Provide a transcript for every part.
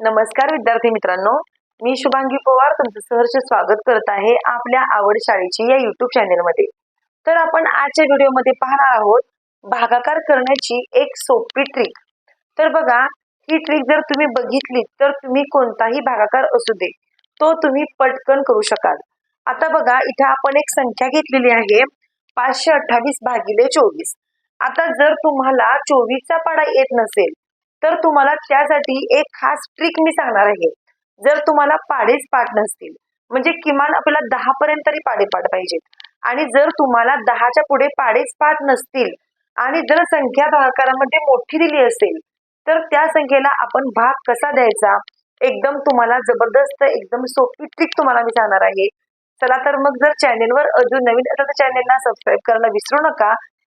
नमस्कार विद्यार्थी मित्रांनो. मी शुभांगी पवार तुमचं सहर्ष स्वागत करत आहे आपल्या आवड शाळेची या युट्यूब चॅनेलमध्ये तर आपण आजच्या व्हिडिओमध्ये पाहणार आहोत भागाकार करण्याची एक सोपी ट्रिक तर बघा ही ट्रिक जर तुम्ही बघितली तर तुम्ही कोणताही भागाकार असू दे तो तुम्ही पटकन करू शकाल. आता बघा इथे आपण एक संख्या घेतलेली आहे पाचशे अठ्ठावीस भागिले चोवीस. आता जर तुम्हाला चोवीसचा पाडा येत नसेल तर तुम्हाला त्यासाठी एक खास ट्रिक मी सांगणार आहे. जर तुम्हाला पाडेच पाठ नसतील म्हणजे किमान आपल्याला दहा पर्यंत तरी पाडे पाठ पाहिजेत. आणि जर तुम्हाला दहाच्या पुढे पाडेच पाठ नसतील आणि जर संख्या भागाकारामध्ये मोठी दिली असेल तर त्या संख्येला आपण भाग कसा द्यायचा? एकदम तुम्हाला जबरदस्त एकदम सोपी ट्रिक तुम्हाला मी सांगणार आहे. चला तर मग जर चॅनेलवर अजून नवीन असेल तर चॅनेलला सबस्क्राईब करायला विसरू नका.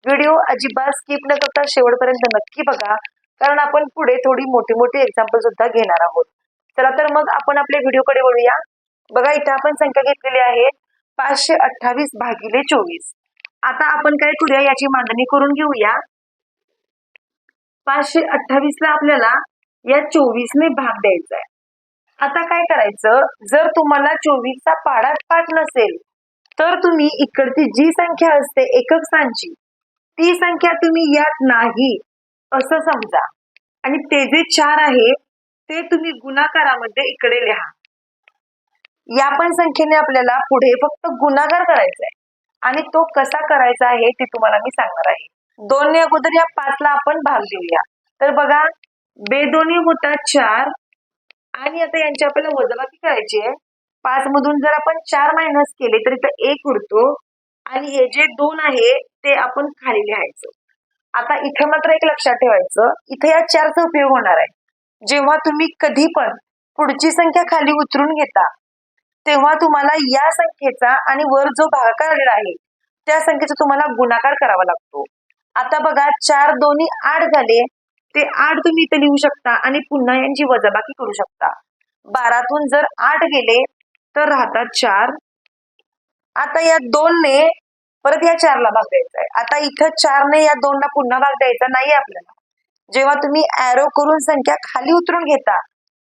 व्हिडिओ अजिबात स्किप न करता शेवटपर्यंत नक्की बघा. कारण आपण पुढे थोडी मोठी मोठी एक्झाम्पल सुद्धा घेणार आहोत. चला तर मग आपण आपल्या व्हिडिओकडे वळूया. बघा इथे आपण संख्या घेतलेली आहे पाचशे अठ्ठावीस भागिले चोवीस. आता आपण काय करूया याची मांडणी करून घेऊया. पाचशे अठ्ठावीस ला आपल्याला या चोवीसने भाग द्यायचा आहे. आता काय करायचं? जर तुम्हाला चोवीसचा पाडाच पाठ नसेल तर तुम्ही इकडची जी संख्या असते एकक सांची ती संख्या तुम्ही यात नाही. असं समजा. आणि ते जे चार आहे ते तुम्ही गुणाकारामध्ये इकडे लिहा. या पण संख्येने आपल्याला पुढे फक्त गुणाकार करायचा आहे आणि तो कसा करायचा आहे ते तुम्हाला मी सांगणार आहे. दोन अगोदर या पाचला आपण भाग देऊया तर बघा बेदोनी होतात चार. आणि आता यांची आपल्याला वजाबाकी करायची आहे. पाच मधून जर आपण चार मायनस केले तर इथं एक उरतो. आणि हे जे दोन आहे ते आपण खाली लिहायचं. आता इथे मात्र एक लक्षात ठेवायचं इथे या चारचा उपयोग होणार आहे. जेव्हा तुम्ही कधी पण पुढची संख्या खाली उतरून घेता तेव्हा तुम्हाला या संख्येचा आणि वर जो भागाकार आलेला आहे त्या संख्येचा तुम्हाला गुणाकार करावा लागतो. आता बघा चार दोन्ही आठ झाले ते आठ तुम्ही इथे लिहू शकता आणि पुन्हा यांची वजाबाकी करू शकता. बारातून जर आठ गेले तर राहतात चार. आता या दोनने परत या चारला भाग द्यायचा आहे आता इथं चारने या दोनला पुन्हा भाग द्यायचा नाही आपल्याला. जेव्हा तुम्ही ऍरो करून संख्या खाली उतरून घेता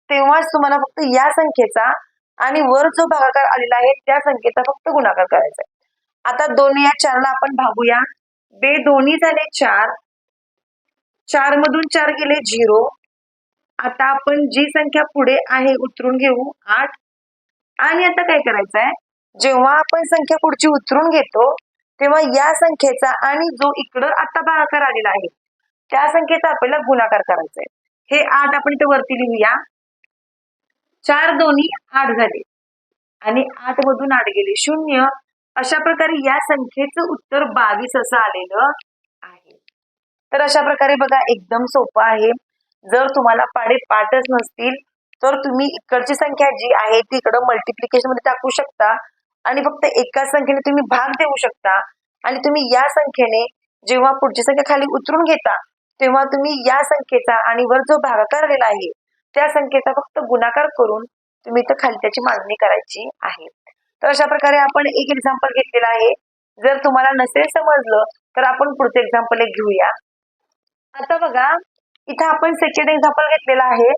तेव्हाच तुम्हाला फक्त या संख्येचा आणि वर जो भागाकार आलेला आहे त्या संख्येचा फक्त गुणाकार करायचा आहे आता दोन या चारला आपण भागूया. बे दोन्ही झाले चार. चार मधून चार गेले झिरो. आता आपण जी संख्या पुढे आहे उतरून घेऊ. आठ. आणि आता काय करायचं आहे जेव्हा आपण संख्या पुढची उतरून घेतो तेव्हा या संख्येचा आणि जो इकडं आता भागाकार आलेला आहे त्या संख्येचा आपल्याला गुणाकार करायचा आहे हे आठ आपण इथे वरती लिहूया. चार दोन्ही आठ झाले. आणि आठ मधून आठ गेले. शून्य. अशा प्रकारे या संख्येचं उत्तर बावीस असं आलेलं आहे. तर अशा प्रकारे बघा एकदम सोपं आहे. जर तुम्हाला पाडे पाठच नसतील तर तुम्ही इकडची संख्या जी आहे ती इकडं मल्टिप्लिकेशनमध्ये टाकू शकता. आणि फक्त एका संख्येने तुम्ही भाग देऊ शकता. आणि तुम्ही या संख्येने जेव्हा पुढची संख्या खाली उतरून घेता तेव्हा तुम्ही या संख्येचा आणि वर जो भागाकार आलेला आहे त्या संख्येचा फक्त गुणाकार करून तुम्ही इथं खाली त्याची मांडणी करायची आहे. तर अशा प्रकारे आपण एक एक्झाम्पल घेतलेला आहे. जर तुम्हाला नसेल समजलं तर आपण पुढचं एक्झाम्पल एक घेऊया. आता बघा इथं आपण सेकंड एक्झाम्पल घेतलेला आहे.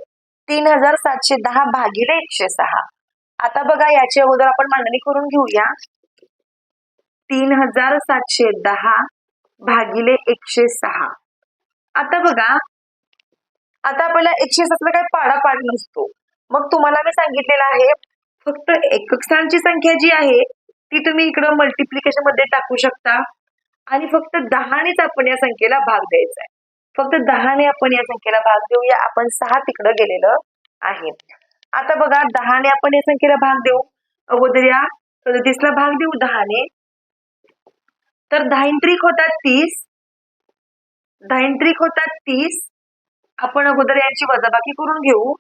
तीन हजार सातशे दहा भागिले एकशे सहा. आता बघा याची अगोदर आपण मांडणी करून घेऊया. तीन हजार सातशे दहा भागिले एकशे सहा. आता बघा आता आपल्याला एकशे सातला काही पाडा पाड नसतो. मग तुम्हाला मी सांगितलेलं आहे फक्त एकक स्थानची संख्या जी आहे ती तुम्ही इकडं मल्टिप्लिकेशनमध्ये टाकू शकता. आणि फक्त दहानेच आपण या संख्येला भाग द्यायचा आहे. फक्त दहाने आपण या संख्येला भाग देऊया. आपण सहा तिकडं गेलेलं आहे. आता बघा दहाने आपण या संख्येला भाग देऊ. अगोदर या. सदतीसला भाग देऊ दहाने. तर दहात्रिक होतात तीस. दहात्रिक होतात तीस. आपण अगोदर यांची वजाबाकी करून घेऊ.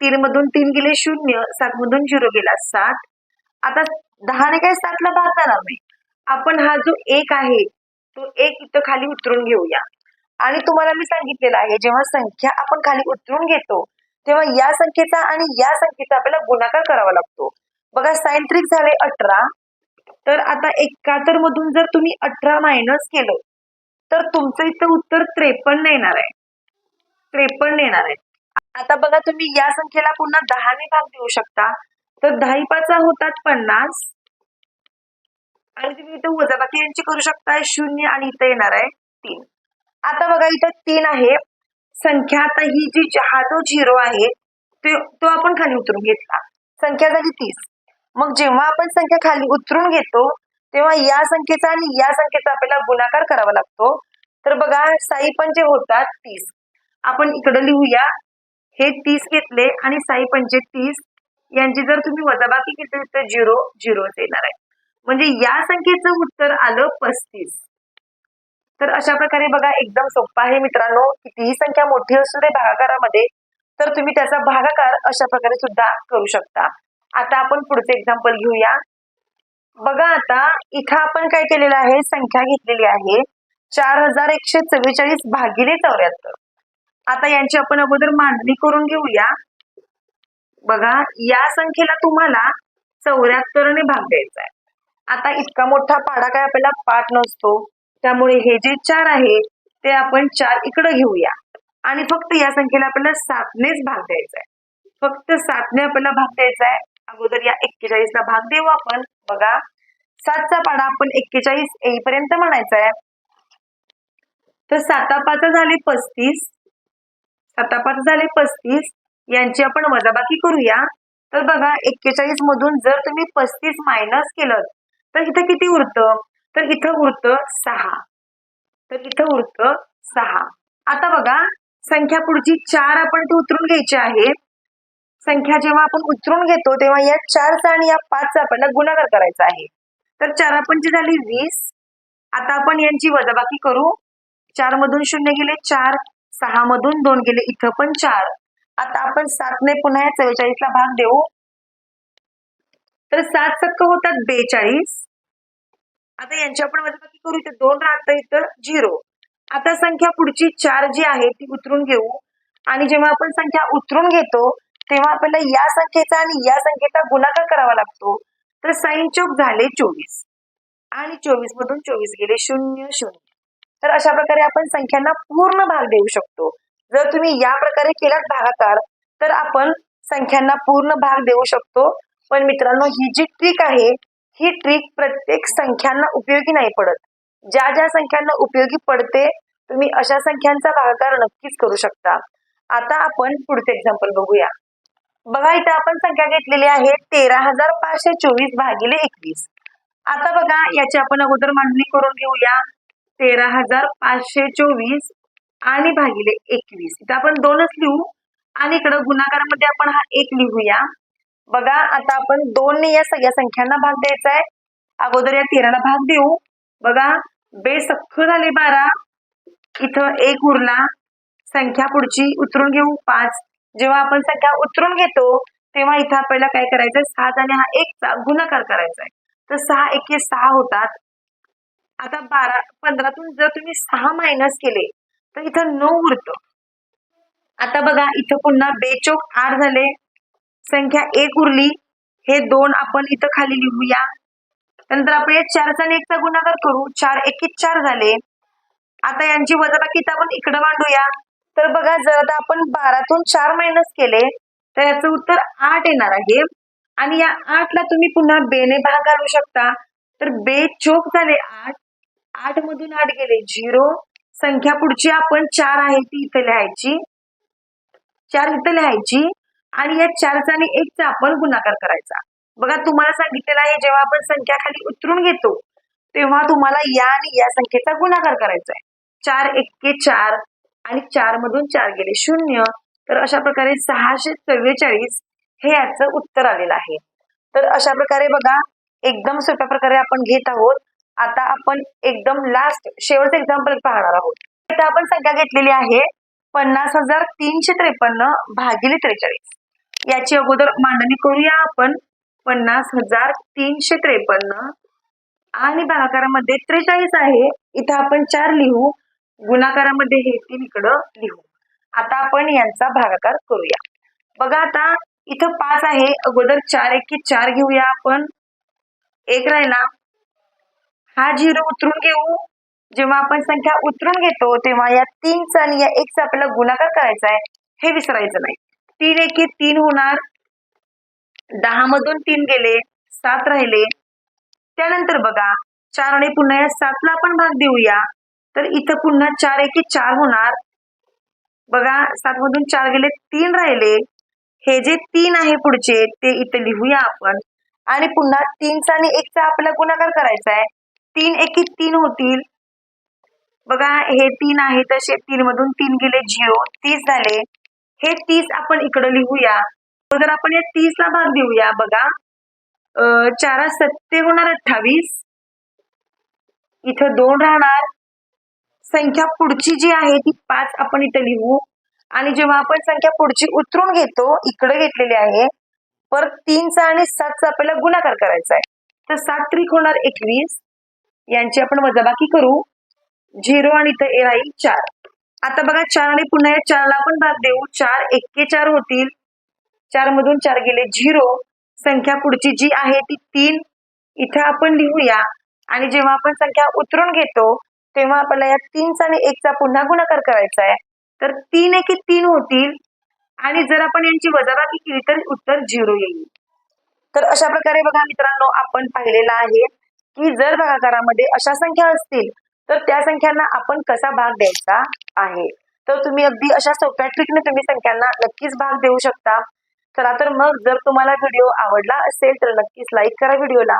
तीन मधून तीन गेले शून्य सात मधून झिरो गेला सात. आता दहाने काय सातला भाग जाणार नाही. आपण हा जो एक आहे तो एक इथं खाली उतरून घेऊया. आणि तुम्हाला मी सांगितलेलं आहे जेव्हा संख्या आपण खाली उतरून घेतो तेव्हा या संख्येचा आणि या संख्येचा आपल्याला गुणाकार करावा लागतो. बघा साइन त्रिक झाले अठरा. तर आता एकाहत्तर मधून जर तुम्ही अठरा मायनस केलं तर तुमचं इथं उत्तर त्रेपन्न येणार आहे. त्रेपन्न येणार आहे. आता बघा तुम्ही या संख्येला पुन्हा दहाने भाग देऊ शकता. तर दहा पाचा होतात पन्नास. आणि तुम्ही इथं वजाबाकी यांची करू शकता शून्य आणि इथं येणार आहे तीन. आता बघा इथं तीन आहे. संख्या आता ही जी ज- तो झिरो आहे ते तो आपण खाली उतरून घेतला. संख्या झाली तीस. मग जेव्हा आपण संख्या खाली उतरून घेतो तेव्हा या संख्येचा आणि या संख्येचा आपल्याला गुणाकार करावा लागतो. तर बघा साई पंचे होतात तीस. आपण इकडे लिहूया. हे तीस घेतले आणि साई पंचे तीस यांची जर तुम्ही वजाबाकी घेतली तर झिरो झिरोच येणार आहे. म्हणजे या संख्येचं उत्तर आलं पस्तीस. तर अशा प्रकारे बघा एकदम सोपा आहे मित्रांनो. कितीही संख्या मोठी असू दे भागाकारामध्ये तर तुम्ही त्याचा भागाकार अशा प्रकारे सुद्धा करू शकता. आता आपण पुढचे एक्झाम्पल घेऊया. बघा आता इथं आपण काय केलेलं आहे? संख्या घेतलेली आहे. चार हजार एकशे चव्वेचाळीस भागिले चौऱ्याहत्तर. आता यांची आपण अगोदर मांडणी करून घेऊया. बघा या संख्येला तुम्हाला चौऱ्याहत्तरने भाग द्यायचा आहे. आता इतका मोठा पाडा काय आपल्याला पाठ नसतो. त्यामुळे हे जे चार आहे ते आपण चार इकडं घेऊया. आणि फक्त या संख्येला आपल्याला सातनेच भाग द्यायचा आहे. फक्त सातने आपल्याला भाग द्यायचा आहे. अगोदर या एक्केचाळीसला भाग देऊ आपण. बघा सातचा पाडा आपण एक्केचाळीस येईपर्यंत म्हणायचा आहे. तर साता पाच झाले पस्तीस. साता पाच झाले पस्तीस. यांची आपण वजाबाकी करूया. तर बघा एक्केचाळीस मधून जर तुम्ही पस्तीस मायनस केलं तर इथं किती उरतं? तर इथं उरतं सहा. तर इथं उरतं सहा. आता बघा संख्या पुढची चार आपण ती उतरून घ्यायची आहे. संख्या जेव्हा आपण उतरून घेतो तेव्हा या चारचा आणि या पाचचा आपल्याला गुणाकार करायचा आहे. तर चार पंची झाली वीस आता आपण यांची वजाबाकी करू. चार मधून शून्य गेले चार सहा मधून दोन गेले इथं पण चार. आता आपण सातने पुन्हा या चव्वेचाळीसला भाग देऊ. तर सात सक्क होतात बेचाळीस आता यांची आपण वजाबाकी करू इथं. दोन राहतं इथं झिरो. आता संख्या पुढची चार जी आहे ती उतरून घेऊ. आणि जेव्हा आपण संख्या उतरून घेतो तेव्हा आपल्याला या संख्येचा आणि या संख्येचा गुणाकार करावा लागतो. तर साईन चौक झाले चोवीस. आणि चोवीस मधून चोवीस गेले शून्य शून्य. तर अशा प्रकारे आपण संख्यांना पूर्ण भाग देऊ शकतो. जर तुम्ही या प्रकारे केलात भागाकार तर आपण संख्यांना पूर्ण भाग देऊ शकतो. पण मित्रांनो ही जी ट्रिक आहे ही ट्रिक प्रत्येक संख्यांना उपयोगी नाही पडत. ज्या ज्या संख्यांना उपयोगी पडते तुम्ही अशा संख्यांचा भागाकार नक्कीच करू शकता. आता आपण पुढचे एक्झाम्पल बघूया. बघा इथं आपण संख्या घेतलेली आहे तेरा हजार पाचशे चोवीस भागिले एकवीस. आता बघा याची आपण अगोदर मांडणी करून घेऊया. तेरा हजार पाचशे चोवीस आणि भागिले एकवीस. इथं आपण दोनच लिहू आणि इकडं गुणाकारामध्ये आपण हा एक लिहूया. बघा आता आपण दोनने या सगळ्या संख्यांना भाग द्यायचा आहे. अगोदर या तेराला भाग देऊ. बघा बेस अख्ख झाले बारा. इथं एक उरला. संख्या पुढची उतरून घेऊ. पाच. जेव्हा आपण संख्या उतरून घेतो तेव्हा इथं आपल्याला काय करायचंय? सात आणि हा एकचा गुणाकार करायचा आहे. तर सहा एके सहा होतात. आता बारा पंधरातून जर तुम्ही सहा मायनस केले तर इथं नऊ उरतं. आता बघा इथं पुन्हा बेचोक आठ झाले. संख्या एक उरली. हे दोन आपण इथं खाली लिहूया. नंतर आपण या चारचा आणि एकचा गुणाकार करू. चार एके चार झाले. आता यांची वजाबाकी आपण इकडं मांडूया. तर बघा जर आता आपण बारातून चार मायनस केले तर याचं उत्तर आठ येणार आहे. आणि या आठला तुम्ही पुन्हा बेने भाग घालू शकता. तर बे चोक झाले आठ. आठ मधून आठ गेले झिरो. संख्या पुढची आपण चार आहे ती इथं लिहायची. चार इथं लिहायची. आणि या चारचा आणि एकचा आपण गुणाकार करायचा. बघा तुम्हाला सांगितलेलं आहे जेव्हा आपण संख्या खाली उतरून घेतो तेव्हा तुम्हाला या आणि या संख्येचा गुणाकार करायचा आहे. चार एक्के चार आणि चार मधून चार गेले शून्य. तर अशा प्रकारे सहाशे चव्वेचाळीस हे याचं उत्तर आलेलं आहे. तर अशा प्रकारे बघा एकदम सोप्या प्रकारे आपण घेत आहोत. आता आपण एकदम लास्ट शेवटचं एक्झाम्पल पाहणार आहोत. इथं आपण संख्या घेतलेली आहे पन्नास हजार तीनशे त्रेपन्न भागिले त्रेचाळीस. याची अगोदर मांडणी करूया आपण. पन्नास हजार तीनशे त्रेपन्न. आणि भागाकारामध्ये त्रेचाळीस आहे. इथं आपण चार लिहू. गुणाकारामध्ये हे तीन इकडं लिहू. आता आपण यांचा भागाकार करूया. बघा आता इथं पाच आहे. अगोदर चार एके चार घेऊया आपण. एक राहिला. हा झिरो उतरून घेऊ. जेव्हा आपण संख्या उतरून घेतो तेव्हा या तीनचा आणि या एकचा आपल्याला गुणाकार करायचा आहे. हे विसरायचं नाही. तीन एके तीन होणार. दहा मधून तीन गेले सात राहिले. त्यानंतर बघा चार आणि पुन्हा या सातला आपण भाग देऊया. तर इथं पुन्हा चार एके चार होणार. बघा सात मधून चार गेले तीन राहिले. हे जे तीन आहे पुढचे ते इथं लिहूया आपण. आणि पुन्हा तीनचा आणि एकचा आपल्याला गुणाकार करायचा आहे. तीन एके तीन होतील. बघा हे तीन आहे तसे तीन मधून तीन गेले झिरो तीस झाले. हे तीस आपण इकडं लिहूया. जर आपण या तीस ला भाग देऊया बघा. चारा सत्ते होणार अठ्ठावीस. इथं दोन राहणार. संख्या पुढची जी आहे ती पाच आपण इथं लिहू. आणि जेव्हा आपण संख्या पुढची उतरून घेतो इकडे घेतलेली आहे परत तीनचा आणि सातचा आपल्याला गुणाकार करायचा आहे. तर सात त्रिक होणार एकवीस. यांची आपण वजाबाकी करू. झिरो आणि इथं ए राहील चार. आता बघा चार आणि पुन्हा या चारला आपण भाग देऊ. चार एक्के चार होतील. चार मधून चार गेले झिरो. संख्या पुढची जी आहे ती तीन. इथे आपण लिहूया. आणि जेव्हा आपण संख्या उतरून घेतो तेव्हा आपल्याला या तीनचा आणि एकचा पुन्हा गुणाकार करायचा आहे. तर तीन एके तीन होतील. आणि जर आपण यांची वजाबाकी केली तर उत्तर झिरो येईल. तर अशा प्रकारे बघा मित्रांनो आपण पाहिलेलं आहे की जर भागाकारामध्ये अशा संख्या असतील तर त्या संख्यांना आपण कसा भाग द्यायचा आहे? तर तुम्ही अगदी अशा सोप्या ट्रिकने तुम्ही संख्यांना नक्कीच भाग देऊ शकता. चला तर मग जर तुम्हाला व्हिडिओ आवडला असेल तर नक्कीच लाईक करा व्हिडिओला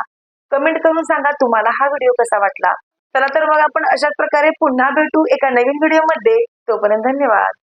कमेंट करून सांगा तुम्हाला हा व्हिडिओ कसा वाटला. चला तर मग आपण अशाच प्रकारे पुन्हा भेटू एका नवीन व्हिडिओमध्ये तोपर्यंत धन्यवाद.